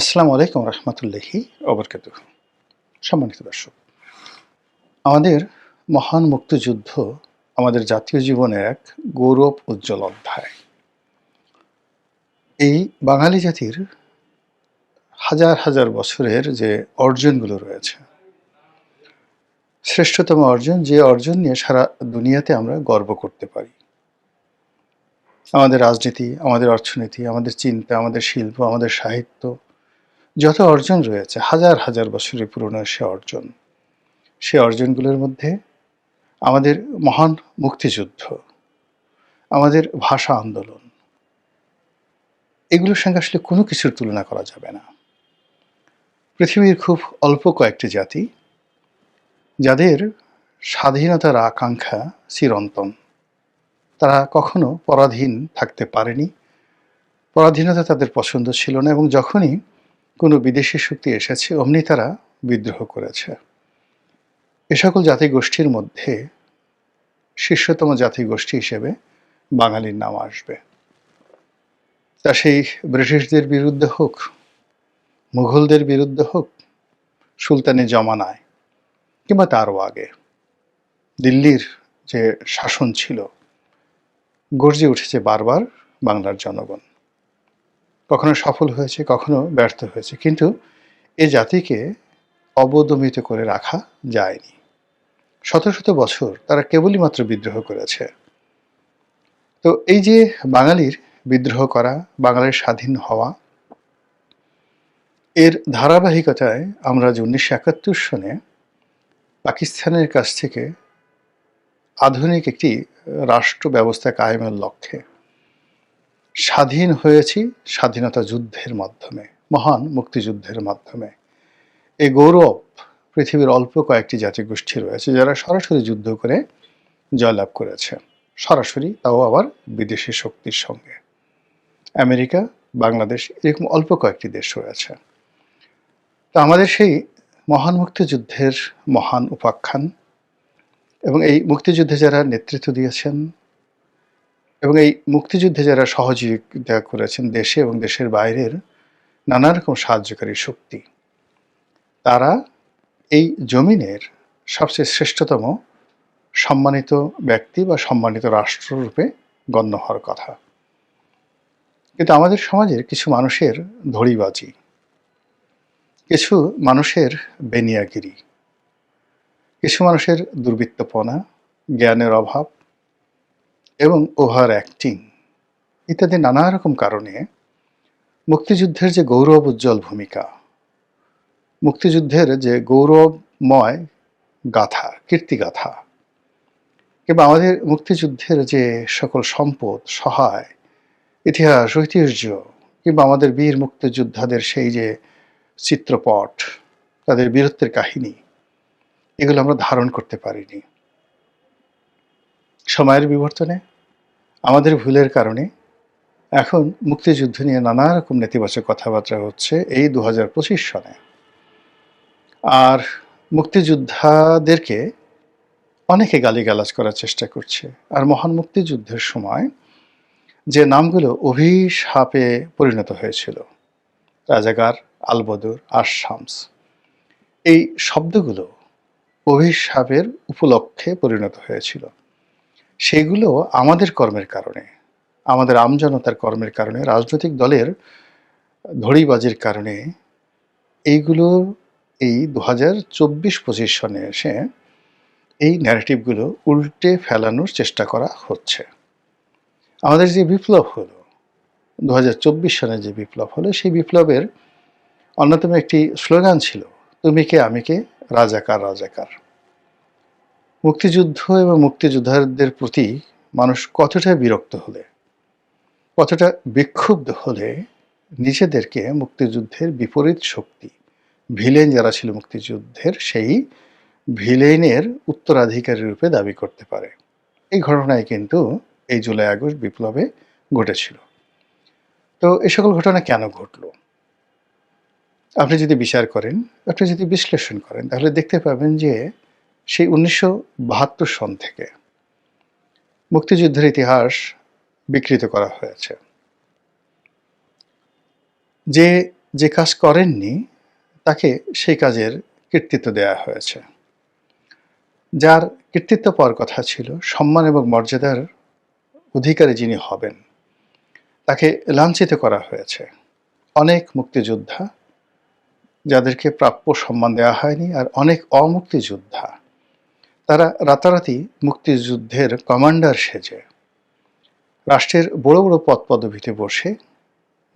আসসালামু আলাইকুম রহমতুল্লাহি অবরকাত সম্মানিত দর্শক, আমাদের মহান মুক্তিযুদ্ধ আমাদের জাতীয় জীবনের এক গৌরব উজ্জ্বল অধ্যায়। এই বাঙালি জাতির হাজার হাজার বছরের যে অর্জনগুলো রয়েছে, শ্রেষ্ঠতম অর্জন, যে অর্জন নিয়ে সারা দুনিয়াতে আমরা গর্ব করতে পারি। আমাদের রাজনীতি, আমাদের অর্থনীতি, আমাদের চিন্তা, আমাদের শিল্প, আমাদের সাহিত্য যত অর্জন রয়েছে, হাজার হাজার বছরের পুরনো সে অর্জন। সে অর্জনগুলোর মধ্যে আমাদের মহান মুক্তিযুদ্ধ, আমাদের ভাষা আন্দোলন, এগুলোর সঙ্গে আসলে কোনো কিছুর তুলনা করা যাবে না। পৃথিবীর খুব অল্প কয়েকটি জাতি, যাদের স্বাধীনতার আকাঙ্ক্ষা চিরন্তন। তারা কখনো পরাধীন থাকতে পারেনি, পরাধীনতা তাদের পছন্দ ছিল না এবং যখনই কোনো বিদেশি শক্তি এসেছে, অমনি তারা বিদ্রোহ করেছে। এ সকল জাতিগোষ্ঠীর মধ্যে শীর্ষতম জাতিগোষ্ঠী হিসেবে বাঙালির নাম আসবে। তা সেই ব্রিটিশদের বিরুদ্ধে হোক, মুঘলদের বিরুদ্ধে হোক, সুলতানি জমানায় কিংবা তারও আগে, দিল্লির যে শাসন ছিল, গর্জে উঠেছে বারবার বাংলার জনগণ। কখনো সফল হয়েছে, কখনো ব্যর্থ হয়েছে। কিন্তু এ জাতিকে অবদমিত করে রাখা যায়নি। শত শত বছর তারা কেবলই মাত্র বিদ্রোহ করেছে। তো এই যে বাঙালির বিদ্রোহ করা, বাঙালির স্বাধীন হওয়া, এর ধারাবাহিকতায় আমরা যে উনিশশো একাত্তর সনে পাকিস্তানের কাছ থেকে আধুনিক একটি রাষ্ট্র ব্যবস্থা কায়েমের লক্ষ্যে স্বাধীন হয়েছি স্বাধীনতা যুদ্ধের মাধ্যমে, মহান মুক্তিযুদ্ধের মাধ্যমে। এই গৌরব পৃথিবীর অল্প কয়েকটি জাতিগোষ্ঠী রয়েছে যারা সরাসরি যুদ্ধ করে জয়লাভ করেছে। সরাসরি তাও আবার বিদেশি শক্তির সঙ্গে। আমেরিকা, বাংলাদেশ এরকম অল্প কয়েকটি দেশ রয়েছে। তো আমাদের সেই মহান মুক্তিযুদ্ধের মহান উপাখ্যান এবং এই মুক্তিযুদ্ধে যারা নেতৃত্ব দিয়েছেন এবং এই মুক্তিযুদ্ধে যারা সহযোগিতা করেছেন দেশে এবং দেশের বাইরের নানা রকম সাহায্যকারী শক্তি, তারা এই জমিনের সবচেয়ে শ্রেষ্ঠতম সম্মানিত ব্যক্তি বা সম্মানিত রাষ্ট্ররূপে গণ্য হওয়ার কথা। কিন্তু আমাদের সমাজের কিছু মানুষের ধড়িবাজি, কিছু মানুষের বেনিয়াগিরি, কিছু মানুষের দুর্বৃত্তপনা, জ্ঞানের অভাব এবং ওভার অ্যাক্টিং ইত্যাদি নানা রকম কারণে মুক্তিযুদ্ধের যে গৌরব উজ্জ্বল ভূমিকা, মুক্তিযুদ্ধের যে গৌরবময় গাথা, কীর্তিগাথা কিংবা আমাদের মুক্তিযুদ্ধের যে সকল সম্পদ, সহায়, ইতিহাস, ঐতিহ্য কিংবা আমাদের বীর মুক্তিযোদ্ধাদের সেই যে চিত্রপট, তাদের বীরত্বের কাহিনী, এগুলো আমরা ধারণ করতে পারিনি। সময়ের বিবর্তনে, আমাদের ভুলের কারণে, এখন মুক্তিযুদ্ধ নিয়ে নানা রকম নেতিবাচক কথাবার্তা হচ্ছে এই দু হাজার পঁচিশ সনে। আর মুক্তিযোদ্ধাদেরকে অনেকে গালিগালাজ করার চেষ্টা করছে। আর মহান মুক্তিযুদ্ধের সময় যে নামগুলো অভিশাপে পরিণত হয়েছিল রাজাগার আলবদুর আর শামস এই শব্দগুলো অভিশাপের উপলক্ষে পরিণত হয়েছিল। সেগুলো আমাদের কর্মের কারণে, আমাদের আমজনতার কর্মের কারণে, রাজনৈতিক দলের ধড়িবাজির কারণে এইগুলো এই দু হাজার চব্বিশ পঁচিশ সনে এসে এই ন্যারেটিভগুলো উল্টে ফেলানোর চেষ্টা করা হচ্ছে। আমাদের যে বিপ্লব হলো দু হাজার চব্বিশ সনে যে বিপ্লব হলো, সেই বিপ্লবের অন্যতম একটি স্লোগান ছিল, তুমি কে, আমি কে? রাজাকার রাজাকার। মুক্তিযুদ্ধ এবং মুক্তিযোদ্ধাদের প্রতি মানুষ কতটা বিরক্ত হলে, কতটা বিক্ষুব্ধ হলে নিজেদেরকে মুক্তিযুদ্ধের বিপরীত শক্তি, ভিলেন যারা ছিল মুক্তিযুদ্ধের সেই ভিলেনের উত্তরাধিকারী রূপে দাবি করতে পারে। এই ঘটনায় কিন্তু এই জুলাই আগস্ট বিপ্লবে ঘটেছিল। তো এই সকল ঘটনা কেন ঘটলো? আপনি যদি বিচার করেন, আপনি যদি বিশ্লেষণ করেন, তাহলে দেখতে পাবেন যে সেই উনিশশো বাহাত্তর সন থেকে মুক্তিযুদ্ধের ইতিহাস বিকৃত করা হয়েছে। যে যে কাজ করেননি, তাকে সেই কাজের কৃতিত্ব দেওয়া হয়েছে। যার কৃতিত্ব পাওয়ার কথা ছিল সম্মান এবং মর্যাদার অধিকারী যিনি হবেন, তাকে লাঞ্ছিত করা হয়েছে। অনেক মুক্তিযোদ্ধা যাদেরকে প্রাপ্য সম্মান দেওয়া হয়নি আর অনেক অমুক্তিযোদ্ধা তারা রাতারাতি মুক্তিযুদ্ধের কমান্ডার সেজে। রাষ্ট্রের বড় বড় পদ পদবিতে বসে,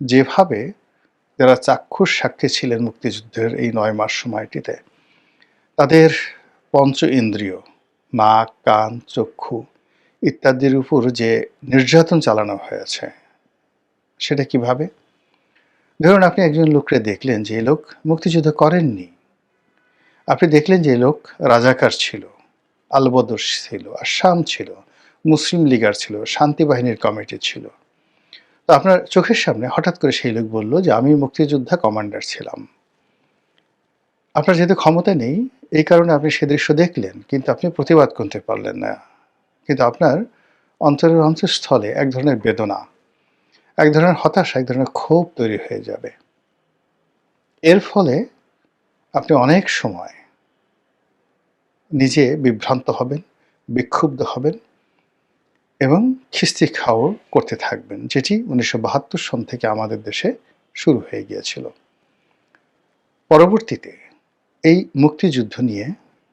যেভাবে যারা চাক্ষুষ সাক্ষী ছিলেন মুক্তিযুদ্ধের এই নয় মাস সময়টিতে, তাদের পঞ্চ ইন্দ্রিয়, নাক, কান, চক্ষু ইত্যাদির উপর যে নির্যাতন চালানো হয়েছে, সেটা কীভাবে? ধরুন আপনি একজন লোককে দেখলেন যে লোক মুক্তিযুদ্ধ করেননি। আপনি দেখলেন যে লোক রাজাকার ছিল। আলবদর ছিল, আর আসাম ছিল, মুসলিম লীগার ছিল, শান্তি বাহিনীর কমিটি ছিল। তো আপনার চোখের সামনে হঠাৎ করে সেই লোক বলল যে, আমি মুক্তিযোদ্ধা কমান্ডার ছিলাম। আপনার যেহেতু ক্ষমতা নেই, এই কারণে আপনি সে দৃশ্য দেখলেন, কিন্তু আপনি প্রতিবাদ করতে পারলেন না। কিন্তু আপনার অন্তরের অন্তঃস্থলে এক ধরনের বেদনা, এক ধরনের হতাশা, এক ধরনের ক্ষোভ তৈরি হয়ে যাবে। এর ফলে আপনি অনেক সময় নিজে বিভ্রান্ত হবেন, বিক্ষুব্ধ হবেন এবং খিস্তি খাও করতে থাকবেন, যেটি উনিশশো বাহাত্তর সন থেকে আমাদের দেশে শুরু হয়ে গিয়েছিল। পরবর্তীতে এই মুক্তিযুদ্ধ নিয়ে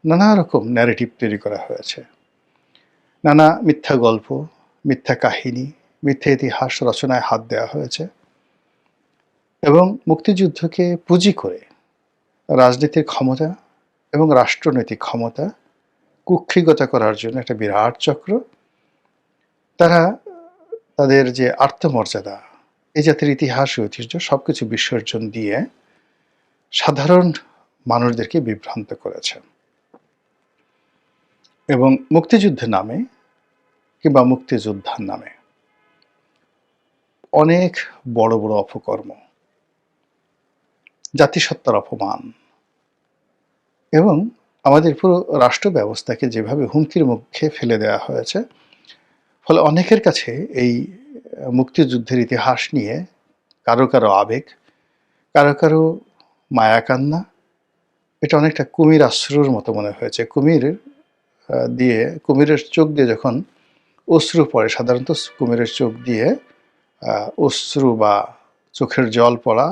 নানা রকম ন্যারেটিভ তৈরি করা হয়েছে। নানা মিথ্যা গল্প, মিথ্যা কাহিনী, মিথ্যা ইতিহাস রচনায় হাত দেওয়া হয়েছে এবং মুক্তিযুদ্ধকে পুঁজি করে রাজনীতির ক্ষমতা এবং রাষ্ট্রনৈতিক ক্ষমতা কুক্ষিগত করার জন্য একটা বিরাট চক্র। তারা তাদের যে আত্মমর্যাদা, এই জাতির ইতিহাস ঐতিহ্য সব কিছু বিসর্জন দিয়ে সাধারণ মানুষদেরকে বিভ্রান্ত করেছে। এবং মুক্তিযুদ্ধের নামে কিংবা মুক্তিযোদ্ধার নামে অনেক বড় বড় অপকর্ম, জাতিসত্তার অপমান এবং আমাদের পুরো রাষ্ট্র ব্যবস্থাকে যেভাবে হুমকির মুখে ফেলে দেওয়া হয়েছে, ফলে অনেকের কাছে এই মুক্তিযুদ্ধের ইতিহাস নিয়ে কারও কারও আবেগ, কারও কারও মায়াকান্না এটা অনেকটা কুমির আশ্রুর মতো মনে হয়েছে। কুমির দিয়ে, কুমিরের চোখ দিয়ে যখন অশ্রু পড়ে, সাধারণত কুমিরের চোখ দিয়ে অশ্রু বা চোখের জল পড়া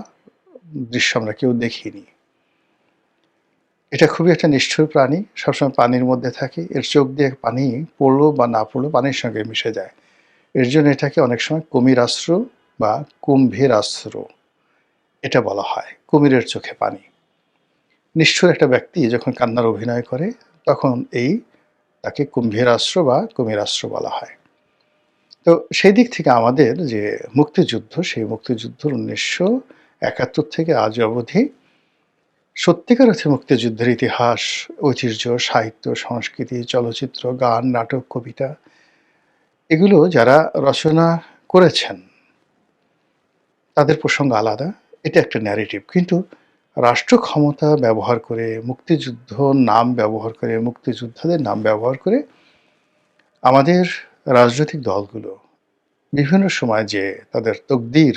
দৃশ্য আমরা কেউ দেখিনি। এটা খুবই একটা নিষ্ঠুর প্রাণী, সবসময় পানির মধ্যে থাকে। এর চোখ দিয়ে পানি পড়ল বা না পড়ল পানির সঙ্গে মিশে যায়। এর জন্য এটাকে অনেক সময় কুমির আশ্র বা কুম্ভীর আশ্র এটা বলা হয়, কুমিরের চোখে পানি। নিষ্ঠুর একটা ব্যক্তি যখন কান্নার অভিনয় করে, তখন এই তাকে কুম্ভীর আশ্র বা কুমির আশ্র বলা হয়। তো সেই দিক থেকে আমাদের যে মুক্তিযুদ্ধ, সেই মুক্তিযুদ্ধ উনিশশো একাত্তর থেকে আজ অবধি সত্যিকার অর্থে মুক্তিযুদ্ধের ইতিহাস, ঐতিহ্য, সাহিত্য, সংস্কৃতি, চলচ্চিত্র, গান, নাটক, কবিতা, এগুলো যারা রচনা করেছেন, তাদের প্রসঙ্গ আলাদা, এটা একটা ন্যারেটিভ কিন্তু রাষ্ট্র ক্ষমতা ব্যবহার করে, মুক্তিযুদ্ধ নাম ব্যবহার করে, মুক্তিযোদ্ধাদের নাম ব্যবহার করে আমাদের রাজনৈতিক দলগুলো বিভিন্ন সময় যে তাদের তকদির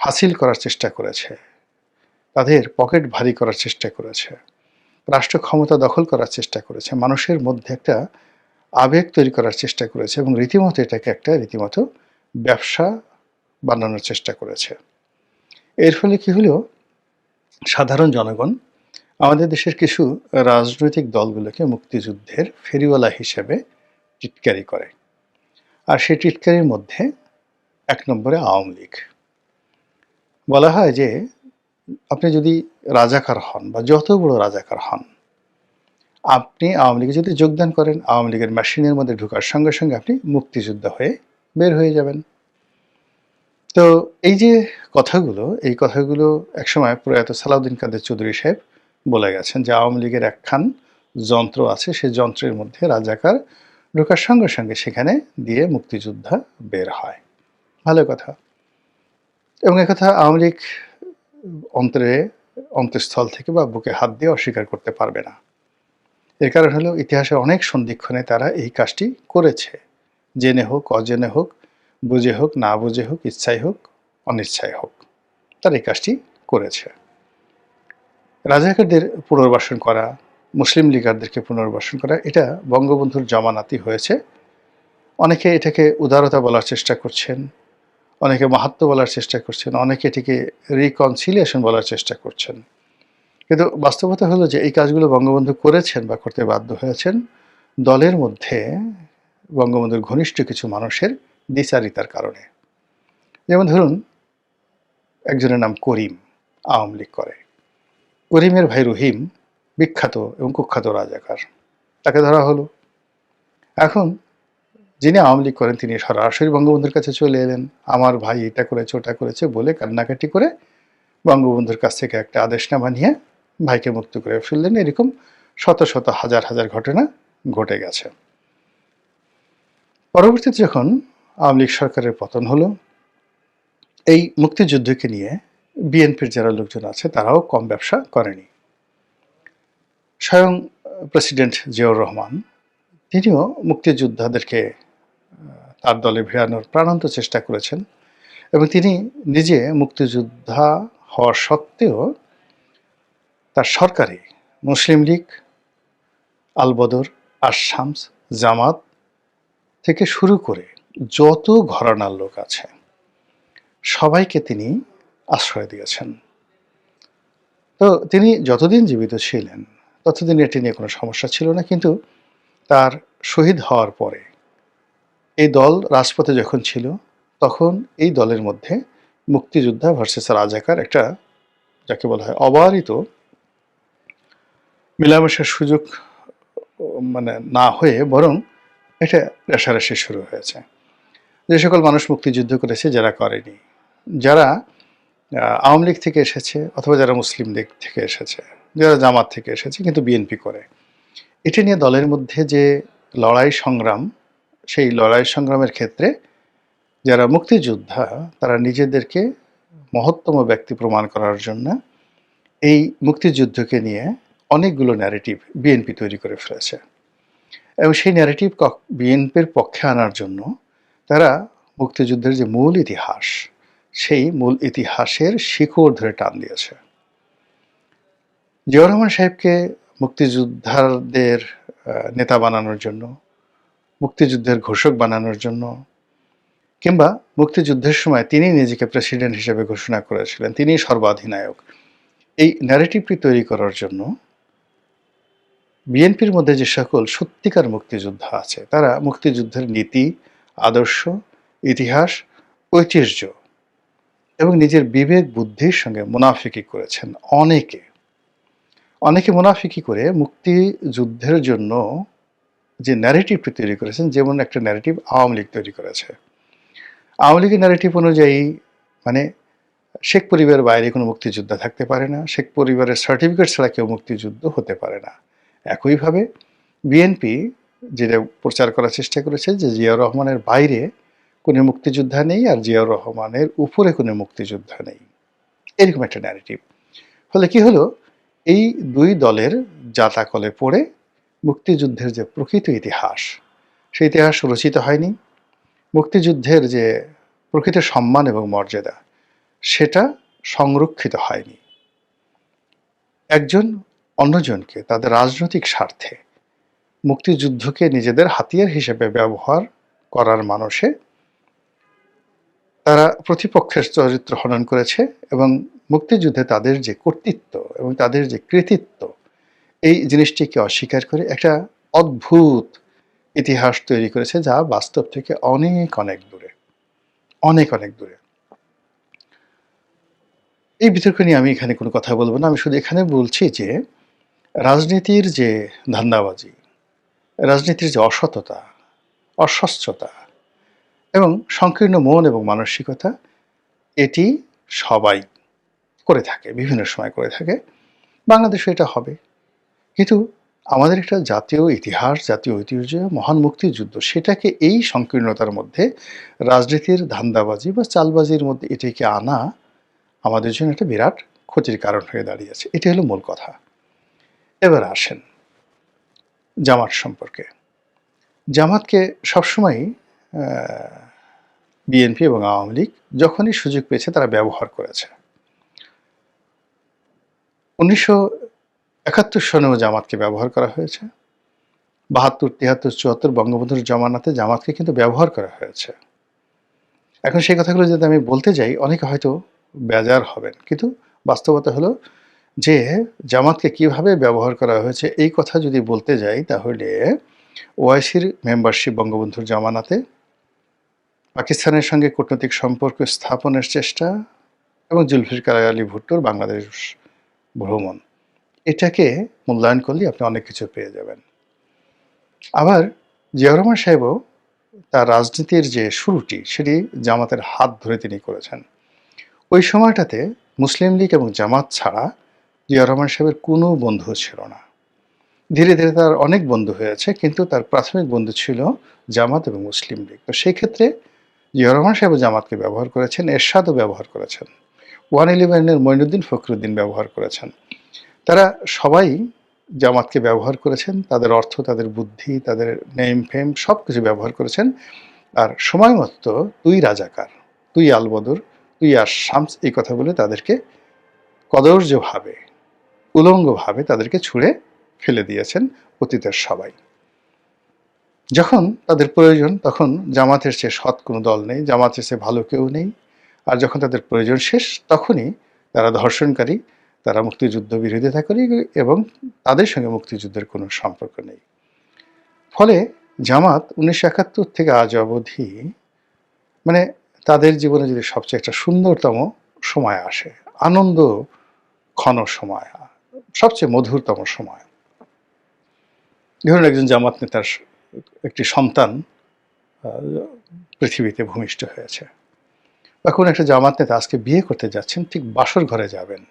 হাসিল করার চেষ্টা করেছে তাদের পকেট ভারী করার চেষ্টা করেছে। রাষ্ট্র ক্ষমতা দখল করার চেষ্টা করেছে। মানুষের মধ্যে একটা আবেগ তৈরি করার চেষ্টা করেছে এবং রীতিমতো এটাকে একটা রীতিমতো ব্যবসা বানানোর চেষ্টা করেছে। এর ফলে কি হলো? সাধারণ জনগণ আমাদের দেশের কিছু রাজনৈতিক দলগুলোকে মুক্তিযুদ্ধের ফেরিওয়ালা হিসেবে টিটকারি করে। আর সেই টিটকারির মধ্যে এক নম্বরে আওয়ামী লীগ। বলা হয় যে আপনি যদি রাজাকার হন বা যত বড় রাজাকার হন, আপনি আওয়ামী লীগে যদি যোগদান করেন, আওয়ামী লীগের মেশিনের মধ্যে ঢোকার সঙ্গে সঙ্গে আপনি মুক্তিযোদ্ধা হয়ে বের হয়ে যাবেন। তো এই যে কথাগুলো, এই কথাগুলো একসময় প্রয়াত সালাউদ্দিন কাদের চৌধুরী সাহেব বলে গেছেন যে আওয়ামী লীগের একখান যন্ত্র আছে সেই যন্ত্রের মধ্যে রাজাকার ঢোকার সঙ্গে সঙ্গে সেখানে দিয়ে মুক্তিযোদ্ধা বের হয়। ভালো কথা। এবং একথা আওয়ামী লীগ অন্তরে, অন্তঃস্থল থেকে বা বুকে হাত দিয়ে অস্বীকার করতে পারবে না। এর কারণ হলো ইতিহাসে অনেক সন্ধিক্ষণে তারা এই কাজটি করেছে। জেনে হোক, অজেনে হোক, বুঝে হোক, না বুঝে হোক ইচ্ছাই হোক, অনিচ্ছায় হোক, তারা এই কাজটি করেছে। রাজাকারদের পুনর্বাসন করা, মুসলিম লীগারদেরকে পুনর্বাসন করা, এটা বঙ্গবন্ধুর জমানাতি হয়েছে। অনেকে এটাকে উদারতা বলার চেষ্টা করছেন। অনেকে মাহাত্ম বলার চেষ্টা করছেন, অনেকে এটিকে রিকনসিলিয়েশন বলার চেষ্টা করছেন। কিন্তু বাস্তবতা হলো যে এই কাজগুলো বঙ্গবন্ধু করেছেন বা করতে বাধ্য হয়েছেন, দলের মধ্যে বঙ্গবন্ধুর ঘনিষ্ঠ কিছু মানুষের দ্বিচারিতার কারণে। যেমন ধরুন, একজনের নাম করিম আওয়ামী লীগ করে। করিমের ভাই রহিম বিখ্যাত এবং কুখ্যাত রাজাকার। তাকে ধরা হলো। এখন যিনি আওয়ামী লীগ করেন, তিনি সরাসরি বঙ্গবন্ধুর কাছে চলে এলেন। আমার ভাই এটা করেছে, ওটা করেছে বলে কান্নাকাটি করে বঙ্গবন্ধুর কাছ থেকে একটা আদেশনামা নিয়ে ভাইকে মুক্ত করে ফেললেন। এরকম শত শত হাজার হাজার ঘটনা ঘটে গেছে। পরবর্তীতে যখন আওয়ামী লীগ সরকারের পতন হলো, এই মুক্তিযুদ্ধকে নিয়ে বিএনপির যারা লোকজন আছে, তারাও কম ব্যবসা করেনি। স্বয়ং প্রেসিডেন্ট জিয়াউর রহমান, তিনিও মুক্তিযোদ্ধাদেরকে তার দলে ভিড়ানোর প্রাণান্ত চেষ্টা করেছেন এবং তিনি নিজে মুক্তিযোদ্ধা হওয়া সত্ত্বেও তার সরকারে মুসলিম লীগ আলবদর আশামস জামাত থেকে শুরু করে যত ঘরানার লোক আছে, সবাইকে তিনি আশ্রয় দিয়েছেন। তো তিনি যতদিন জীবিত ছিলেন, ততদিন এটি নিয়ে কোনো সমস্যা ছিল না, কিন্তু তার শহীদ হওয়ার পরে এই দল রাজপথে যখন ছিল, তখন এই দলের মধ্যে মুক্তিযোদ্ধা ভার্সেস রাজাকার একটা যাকে বলা হয় অবারিত মেলামেশার সুযোগ মানে না হয়ে বরং এটা রেশারেশি শুরু হয়েছে। যে সকল মানুষ মুক্তিযুদ্ধ করেছে যারা করেনি, যারা আওয়ামী লীগ থেকে এসেছে অথবা যারা মুসলিম লীগ থেকে এসেছে, যারা জামাত থেকে এসেছে, কিন্তু বিএনপি করে। এটা নিয়ে দলের মধ্যে যে লড়াই সংগ্রাম সেই লড়াই সংগ্রামের ক্ষেত্রে যারা মুক্তিযোদ্ধা, তারা নিজেদেরকে মহত্তম ব্যক্তি প্রমাণ করার জন্য এই মুক্তিযুদ্ধকে নিয়ে অনেকগুলো ন্যারেটিভ বিএনপি তৈরি করে ফেলেছে। এবং সেই ন্যারেটিভ বিএনপির পক্ষে আনার জন্য তারা মুক্তিযুদ্ধের যে মূল ইতিহাস, সেই মূল ইতিহাসের শিকড় ধরে টান দিয়েছে। জিয়াউর রহমান সাহেবকে মুক্তিযোদ্ধাদের নেতা বানানোর জন্য মুক্তিযুদ্ধের ঘোষক বানানোর জন্য, কিংবা মুক্তিযুদ্ধের সময় তিনি নিজেকে প্রেসিডেন্ট হিসেবে ঘোষণা করেছিলেন, তিনি সর্বাধিনায়ক। এই ন্যারেটিভটি তৈরি করার জন্য বিএনপির মধ্যে যে সকল সত্যিকার মুক্তিযোদ্ধা আছে, তারা মুক্তিযুদ্ধের নীতি, আদর্শ, ইতিহাস, ঐতিহ্য এবং নিজের বিবেক, বুদ্ধির সঙ্গে মুনাফিকি করেছেন অনেকে। অনেকে মুনাফিকি করে মুক্তিযুদ্ধের জন্য যে ন্যারেটিভটি তৈরি করেছেন, যেমন একটা ন্যারেটিভ আওয়ামী লীগ তৈরি করেছে। আওয়ামী লীগের ন্যারেটিভ অনুযায়ী মানে শেখ পরিবারের বাইরে কোনো মুক্তিযোদ্ধা থাকতে পারে না, শেখ পরিবারের সার্টিফিকেট ছাড়া কেউ মুক্তিযুদ্ধ হতে পারে না। একইভাবে বিএনপি যেটা প্রচার করার চেষ্টা করেছে যে জিয়াউর রহমানের বাইরে কোনো মুক্তিযোদ্ধা নেই আর জিয়াউর রহমানের উপরে কোনো মুক্তিযোদ্ধা নেই। এরকম একটা ন্যারেটিভ ফলে কি হলো? এই দুই দলের জাতাকলে পড়ে মুক্তিযুদ্ধের যে প্রকৃত ইতিহাস, সেই ইতিহাস রচিত হয়নি। মুক্তিযুদ্ধের যে প্রকৃত সম্মান এবং মর্যাদা, সেটা সংরক্ষিত হয়নি। একজন অন্যজনকে তাদের রাজনৈতিক স্বার্থে মুক্তিযুদ্ধকে নিজেদের হাতিয়ার হিসেবে ব্যবহার করার মানুষে তারা প্রতিপক্ষের চরিত্র হনন করেছে এবং মুক্তিযুদ্ধে তাদের যে কর্তৃত্ব এবং তাদের যে কৃতিত্ব এই জিনিসটিকে অস্বীকার করে একটা অদ্ভুত ইতিহাস তৈরি করেছে যা বাস্তব থেকে অনেক অনেক দূরে। অনেক অনেক দূরে। এই বিতর্ক নিয়ে আমি এখানে কোনো কথা বলব না। আমি শুধু এখানে বলছি যে, রাজনীতির যে ধান্দাবাজি, রাজনীতির যে অসততা অস্বচ্ছতা এবং সংকীর্ণ মন এবং মানসিকতা, এটি সবাই করে থাকে, বিভিন্ন সময় করে থাকে। বাংলাদেশে এটা হবে। কিন্তু আমাদের একটা জাতীয় ইতিহাস, জাতীয় ঐতিহ্য, মহান মুক্তিযুদ্ধ, সেটাকে এই সংকীর্ণতার মধ্যে রাজনীতির ধান্দাবাজি বা চালবাজির মধ্যে এটিকে আনা আমাদের জন্য একটা বিরাট ক্ষতির কারণ হয়ে দাঁড়িয়েছে এটি হলো মূল কথা। এবার আসেন জামাত সম্পর্কে। জামাতকে সবসময় বিএনপি এবং আওয়ামী লীগ যখনই সুযোগ পেয়েছে তারা ব্যবহার করেছে। উনিশশো একাত্তর সনেও জামাতকে ব্যবহার করা হয়েছে। বাহাত্তর তিয়াত্তর চুয়াত্তর বঙ্গবন্ধুর জমানাতে জামাতকে কিন্তু ব্যবহার করা হয়েছে। এখন সেই কথাগুলো যদি আমি বলতে যাই, অনেকে হয়তো বেজার হবেন। কিন্তু বাস্তবতা হলো যে জামাতকে কীভাবে ব্যবহার করা হয়েছে, এই কথা যদি বলতে যাই, তাহলে ওআইসির মেম্বারশিপ বঙ্গবন্ধুর জামানাতে পাকিস্তানের সঙ্গে কূটনৈতিক সম্পর্ক স্থাপনের চেষ্টা এবং জুলফিকার আলী ভুট্টোর বাংলাদেশ ভ্রমণ। এটাকে মূল্যায়ন করলে আপনি অনেক কিছু পেয়ে যাবেন। আবার জিয়াউর রহমান সাহেবও তার রাজনীতির যে শুরুটি, সেটি জামাতের হাত ধরে তিনি করেছেন। ওই সময়টাতে মুসলিম লীগ এবং জামাত ছাড়া জিয়াউর রহমান সাহেবের কোনো বন্ধু ছিল না। ধীরে ধীরে তার অনেক বন্ধু হয়েছে, কিন্তু তার প্রাথমিক বন্ধু ছিল জামাত এবং মুসলিম লীগ। তো সেই ক্ষেত্রে জিয়াউর রহমান সাহেব জামাতকে ব্যবহার করেছেন, এরশাদও ব্যবহার করেছেন। ওয়ান ইলেভেনের মঈনুদ্দিন ফখরুদ্দিন ব্যবহার করেছেন। তারা সবাই জামাতকে ব্যবহার করেছেন, তাদের অর্থ, তাদের বুদ্ধি, তাদের নেম ফেম সব কিছু ব্যবহার করেছেন। আর সময় মতো তুই রাজাকার, তুই আলবদর, তুই আর শামস এই কথা বলে তাদেরকে কদর্যভাবে, উলঙ্গভাবে তাদেরকে ছুঁড়ে ফেলে দিয়েছেন অতীতের সবাই। যখন তাদের প্রয়োজন, তখন জামাতের চেয়ে সৎ কোনো দল নেই, জামাতের চেয়ে ভালো কেউ নেই। আর যখন তাদের প্রয়োজন শেষ, তখনই তারা ধর্ষণকারী তারা মুক্তিযুদ্ধ বিরোধিতা করে এবং তাদের সঙ্গে মুক্তিযুদ্ধের কোনো সম্পর্ক নেই। ফলে জামাত উনিশশো একাত্তর থেকে আজ অবধি মানে তাদের জীবনে যদি সবচেয়ে একটা সুন্দরতম সময় আসে, আনন্দ ক্ষণ সময়, সবচেয়ে মধুরতম সময়। ধরুন একজন জামাত নেতার একটি সন্তান পৃথিবীতে ভূমিষ্ঠ হয়েছে। বা কোনো একটা জামাত নেতা আজকে বিয়ে করতে যাচ্ছেন, ঠিক বাসর ঘরে যাবেন।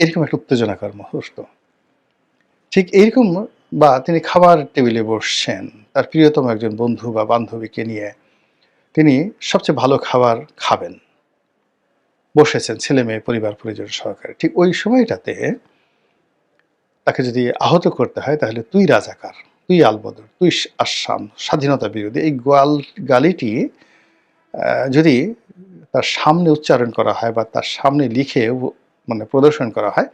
এরকম একটা উত্তেজনাকর মুহূর্ত। ঠিক এইরকম বা তিনি খাবার টেবিলে বসছেন, তার প্রিয়তম একজন বন্ধু বা বান্ধবীকে নিয়ে তিনি সবচেয়ে ভালো খাবার খাবেন। বসেছেন ছেলে মেয়ে, পরিবার, পরিজন সহকারে। ঠিক ওই সময়টাতে তাকে যদি আহত করতে হয়, তাহলে তুই রাজাকার, তুই আলবদর, তুই আসাম, স্বাধীনতা বিরোধী, এই গোয়াল গালিটি যদি তার সামনে উচ্চারণ করা হয় বা তার সামনে লিখে মানে প্রদর্শন করা হয়,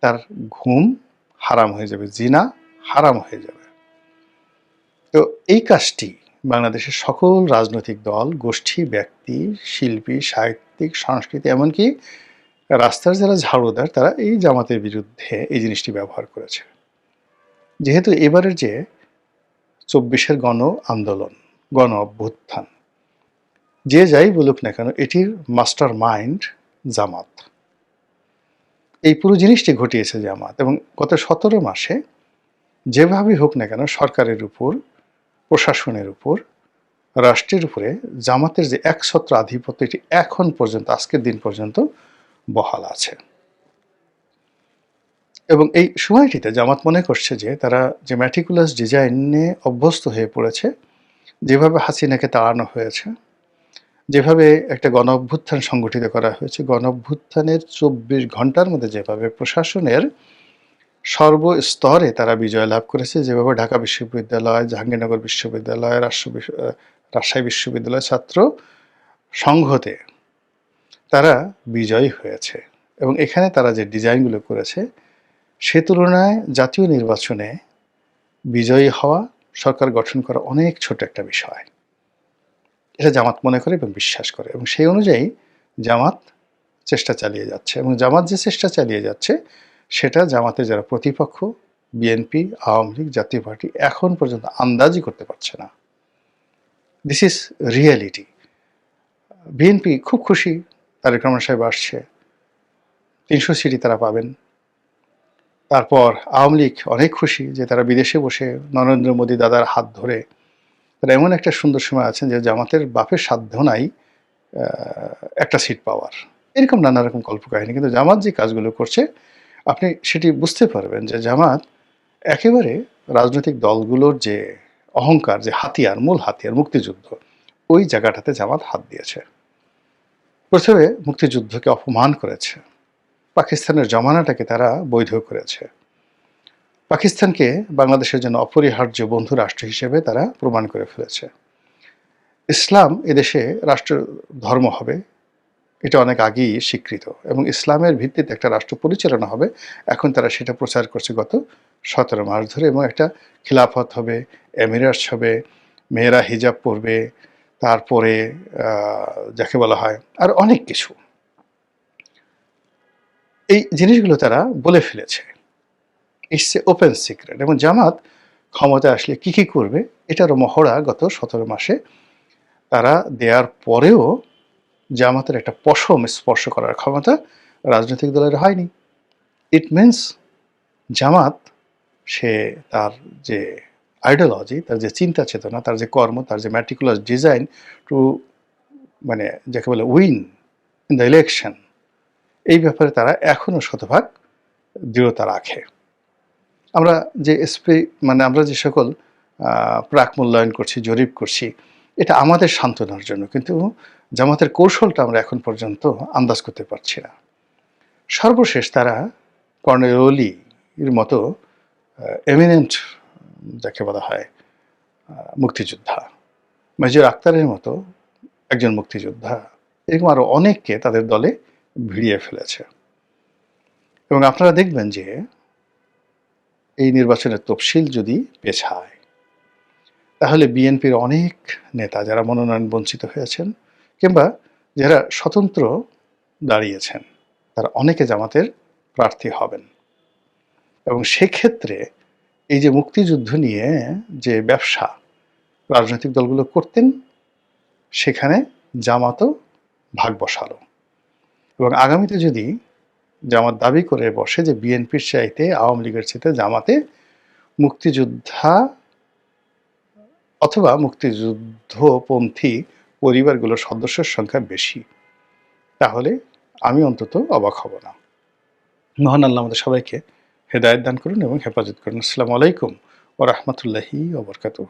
তার ঘুম হারাম হয়ে যাবে, জিনা হারাম হয়ে যাবে। তো এই কাজটি বাংলাদেশের সকল রাজনৈতিক দল, গোষ্ঠী, ব্যক্তি, শিল্পী, সাহিত্যিক, সংস্কৃতি, এমনকি রাস্তার যারা ঝাড়ুদার, তারা এই জামাতের বিরুদ্ধে এই জিনিসটি ব্যবহার করেছে। যেহেতু এবারের যে চব্বিশের গণ আন্দোলন, গণ অভ্যুত্থান, যে যাই বলুক না কেন, এটির মাস্টার মাইন্ড জামাত। এই পুরো জিনিসটি ঘটিয়েছে জামাত এবং গত সতেরো মাসে যেভাবেই হোক না কেন সরকারের উপর, প্রশাসনের উপর, রাষ্ট্রের উপরে জামাতের যে একছত্র আধিপত্য এটি এখন পর্যন্ত, আজকের দিন পর্যন্ত বহাল আছে। এবং এই সময়টিতে জামাত মনে করছে যে তারা যে ম্যাটিকুলাস ডিজাইনে অভ্যস্ত হয়ে পড়েছে, যেভাবে হাসিনাকে তাড়ানো হয়েছে যেভাবে একটা গণ অভ্যুত্থান সংগঠিত করা হয়েছে গণ অভ্যুত্থানের চব্বিশ ঘণ্টার মধ্যে যেভাবে প্রশাসনের সর্বস্তরে তারা বিজয় লাভ করেছে, যেভাবে ঢাকা বিশ্ববিদ্যালয়, জাহাঙ্গীরনগর বিশ্ববিদ্যালয়, রাষ্ট্র রাজশাহী বিশ্ববিদ্যালয় ছাত্র সংঘতে তারা বিজয়ী হয়েছে এবং এখানে তারা যে ডিজাইনগুলো করেছে, সে তুলনায় জাতীয় নির্বাচনে বিজয়ী হওয়া, সরকার গঠন করা অনেক ছোট একটা বিষয়। এটা জামাত মনে করে এবং বিশ্বাস করে এবং সেই অনুযায়ী জামাত চেষ্টা চালিয়ে যাচ্ছে এবং জামাত যে চেষ্টা চালিয়ে যাচ্ছে, সেটা জামাতের যারা প্রতিপক্ষ, বিএনপি, আওয়ামী লীগ, জাতীয় পার্টি এখন পর্যন্ত আন্দাজই করতে পারছে না। দিস ইজ রিয়েলিটি বিএনপি খুব খুশি তারেক রহমান সাহেব আসছে। তিনশো সিটি তারা পাবেন। তারপর আওয়ামী লীগ অনেক খুশি যে তারা বিদেশে বসে নরেন্দ্র মোদী দাদার হাত ধরে তারা এমন একটা সুন্দর সময় আছেন যে জামাতের বাপের সাধ্য নাই একটা সিট পাওয়ার। এরকম নানা রকম কল্পকাহিনী, কিন্তু জামাত যে কাজগুলো করছে, আপনি সেটি বুঝতে পারবেন যে জামাত একেবারে রাজনৈতিক দলগুলোর যে অহংকার, যে হাতিয়ার, মূল হাতিয়ার মুক্তিযুদ্ধ, ওই জায়গাটাতে জামাত হাত দিয়েছে। প্রথমে মুক্তিযুদ্ধকে অপমান করেছে। পাকিস্তানের জমানাটাকে তারা বৈধ করেছে। পাকিস্তানকে বাংলাদেশের জন্য অপরিহার্য বন্ধু রাষ্ট্র হিসেবে তারা প্রমাণ করে ফেলেছে। ইসলাম এদেশে রাষ্ট্র ধর্ম হবে, এটা অনেক আগেই স্বীকৃত এবং ইসলামের ভিত্তিতে একটা রাষ্ট্র পরিচালনা হবে। এখন তারা সেটা প্রচার করছে গত সতেরো মাস ধরে এবং একটা খিলাফত হবে, এমিরাটস হবে, মেয়েরা হিজাব পরবে, তারপরে যাকে বলা হয়, আর অনেক কিছু। এই জিনিসগুলো তারা বলে ফেলেছে। ইটস এ ওপেন সিক্রেট এবং জামাত ক্ষমতায় আসলে কি কি করবে এটারও মহড়া গত সতেরো মাসে তারা দেওয়ার পরেও জামাতের একটা পশম স্পর্শ করার ক্ষমতা রাজনৈতিক দলের হয়নি। ইট মিনস জামাত, সে তার যে আইডিওলজি তার যে চিন্তা চেতনা, তার যে কর্ম, তার যে ম্যাটিকুলার ডিজাইন টু মানে যাকে বলে উইন ইন দ্য ইলেকশন এই ব্যাপারে তারা এখনও শতভাগ দৃঢ়তা রাখে। আমরা যে এসপি মানে আমরা যে সকল প্রাক মূল্যায়ন করছি, জরিপ করছি, এটা আমাদের সান্ত্বনার জন্য, কিন্তু জামাতের কৌশলটা আমরা এখন পর্যন্ত আন্দাজ করতে পারছি না। সর্বশেষ তারা কর্নেল এর মতো এমিনেন্ট যাকে বলা হয় মুক্তিযোদ্ধা, মেজর আক্তারের মতো একজন মুক্তিযোদ্ধা, এরকম আরও অনেককে তাদের দলে ভিড়িয়ে ফেলেছে। এবং আপনারা দেখবেন যে এই নির্বাচনের তফসিল যদি পেছায় তাহলে বিএনপির অনেক নেতা যারা মনোনয়ন বঞ্চিত হয়েছেন কিংবা যারা স্বতন্ত্র দাঁড়িয়েছেন, তারা অনেকে জামাতের প্রার্থী হবেন। এবং সেক্ষেত্রে এই যে মুক্তিযুদ্ধ নিয়ে যে ব্যবসা, রাজনৈতিক দলগুলো করতেন, সেখানে জামাতও ভাগ বসালো। এবং আগামীতে যদি জামাত দাবি করে বসে যে বিএনপির চাইতে আওয়ামী লীগের চাইতে জামাতে মুক্তিযোদ্ধা অথবা মুক্তিযুদ্ধপন্থী পরিবারগুলোর সদস্যের সংখ্যা বেশি। তাহলে আমি অন্তত অবাক হব না। মহান আল্লাহ আমাদের সবাইকে হেদায়ত দান করুন এবং হেফাজত করুন। আসসালামু আলাইকুম ও রহমতুল্লাহি ওবরকাতুহ